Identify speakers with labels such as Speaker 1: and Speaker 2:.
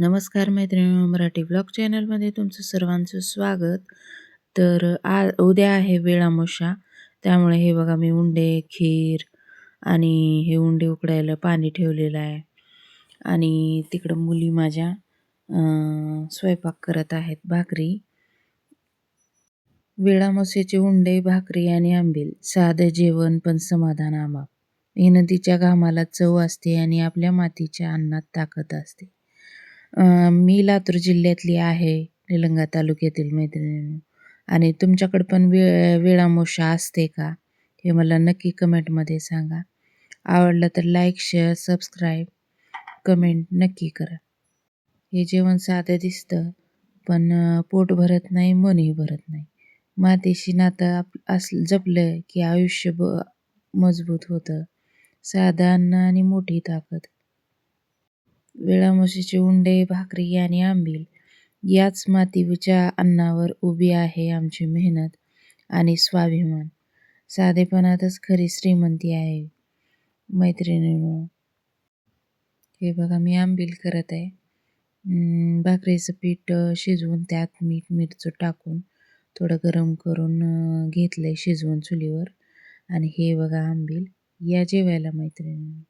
Speaker 1: नमस्कार मैत्रिणी मराठी ब्लॉग चॅनलमध्ये तुमचं सर्वांचं स्वागत. तर आ उद्या आहे वेळामोशा. त्यामुळे हे बघा मी उंडे खीर आणि हे उंडे उकडायला पाणी ठेवलेलं आहे. आणि तिकडं मुली माझ्या स्वयंपाक करत आहेत भाकरी. वेळामोसेचे उंडे भाकरी आणि आंबील. साधं जेवण पण समाधान आमाप मेहनतीच्या घामाला चव असते आणि आपल्या मातीच्या अन्नात ताकद असते. मी लातूर जिल्ह्यातली आहे निलंगा तालुक्यातील मैत्रिणींनो. आणि तुमच्याकडं पण वे वेळामोशा असते का? हे मला नक्की कमेंटमध्ये सांगा. आवडलं तर लाईक शेअर सबस्क्राईब कमेंट नक्की करा. हे जेवण साधं दिसतं पण पोट भरत नाही मनही भरत नाही. मातीशी नातं आप असलं जपलं की आयुष्य ब मजबूत होतं. साधं अन्न आणि मोठी ताकद. वेळा म्हशीचे उंडे भाकरी आणि आंबील. याच मातीच्या अन्नावर उभी आहे आमची मेहनत आणि स्वाभिमान. साधेपणातच खरी श्रीमंती आहे. मैत्रिणीनो हे बघा मी आंबील करत आहे. भाकरीचं पीठ शिजवून त्यात मीठ मिरचं टाकून थोडं गरम करून घेतलं घेतलंय शिजवून चुलीवर. आणि हे बघा आंबील या जेवायला मैत्रिणी.